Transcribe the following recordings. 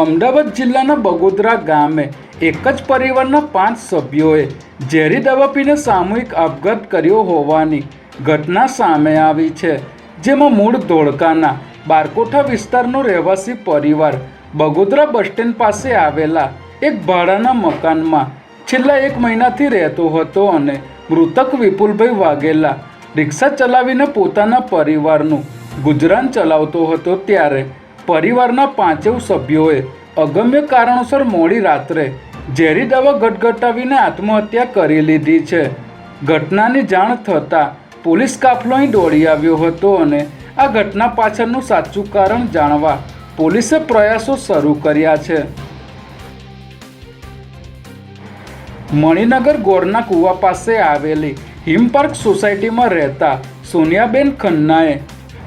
અમદાવાદ જિલ્લાના બગોદરા ગામે એક જ પરિવારના પાંચ સભ્યોએ ઝેરી દવા પીને સામૂહિક આપઘાત કર્યો હોવાની ઘટના સામે આવી છે, જેમાં મૂળ ધોળકાના બારકોઠા વિસ્તારનો રહેવાસી પરિવાર બગોદરા બસ સ્ટેન્ડ પાસે આવેલા એક ભાડાના મકાનમાં છેલ્લા એક મહિનાથી રહેતો હતો અને મૃતક વિપુલભાઈ વાઘેલા રિક્ષા ચલાવીને પોતાના પરિવારનું ગુજરાન ચલાવતો હતો ત્યારે પરિવારના પાંચેવ સભ્યોએ અગમ્ય કારણોસર મોડી રાત્રે ઝેરી દવા ગટગટાવીને આત્મહત્યા કરી લીધી છે. ઘટનાની જાણ થતાં પોલીસ કાફલો અહીં દોડી આવ્યો હતો અને આ ઘટના પાછળનું સાચું કારણ જાણવા પોલીસે પ્રયાસો શરૂ કર્યા છે. મણિનગર ગોરના કુવા પાસે આવેલી હિમ પાર્ક સોસાયટીમાં રહેતા સોનિયાબેન ખન્નાએ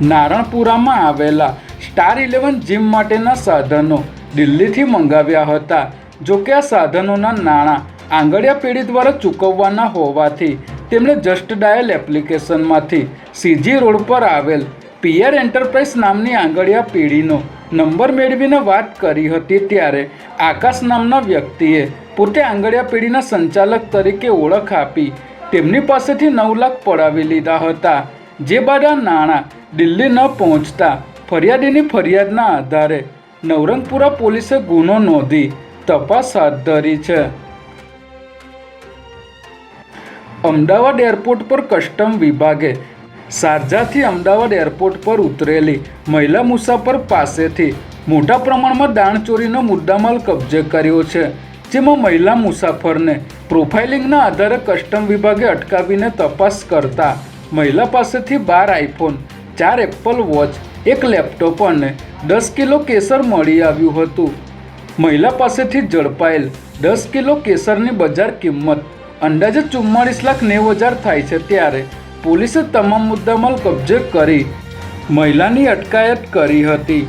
નારણપુરામાં આવેલા સ્ટાર ઇલેવન જીમ માટેના સાધનો દિલ્હીથી મંગાવ્યા હતા. જોકે આ સાધનોના નાણાં આંગળિયા પેઢી દ્વારા ચૂકવવાના હોવાથી તેમણે જસ્ટ ડાયલ એપ્લિકેશનમાંથી સીજી રોડ પર આવેલ પિયર એન્ટરપ્રાઇઝ નામની આંગળિયા પેઢીનો નંબર મેળવીને વાત કરી હતી ત્યારે આકાશ નામના વ્યક્તિએ પોતે આંગળિયા પેઢીના સંચાલક તરીકે ઓળખ આપી તેમની પાસેથી નવ લાખ પડાવી લીધા હતા. જે બાદ આ નાણાં દિલ્હી ન પહોંચતા ફરિયાદીની ફરિયાદના આધારે નવરંગપુરા પોલીસે ગુનો નોંધી તપાસ હાથ ધરી છે. અમદાવાદ એરપોર્ટ પર કસ્ટમ વિભાગે શારજાથી અમદાવાદ એરપોર્ટ પર ઉતરેલી મહિલા મુસાફર પાસેથી મોટા પ્રમાણમાં દાણચોરીનો મુદ્દામાલ કબજે કર્યો છે, જેમાં મહિલા મુસાફરને પ્રોફાઇલિંગના આધારે કસ્ટમ વિભાગે અટકાવીને તપાસ કરતા મહિલા પાસેથી બાર આઈફોન ચાર એપલ વોચ, એક લેપટોપ અને દસ કિલો કેસર મળી આવ્યું હતું. મહિલા પાસેથી ઝડપાયેલ દસ કિલો કેસરની બજાર કિંમત અંદાજે ચુમ્માળીસ લાખ નેવું હજાર થાય છે ત્યારે પોલીસે તમામ મુદ્દામાલ કબજે કરી મહિલાની અટકાયત કરી હતી.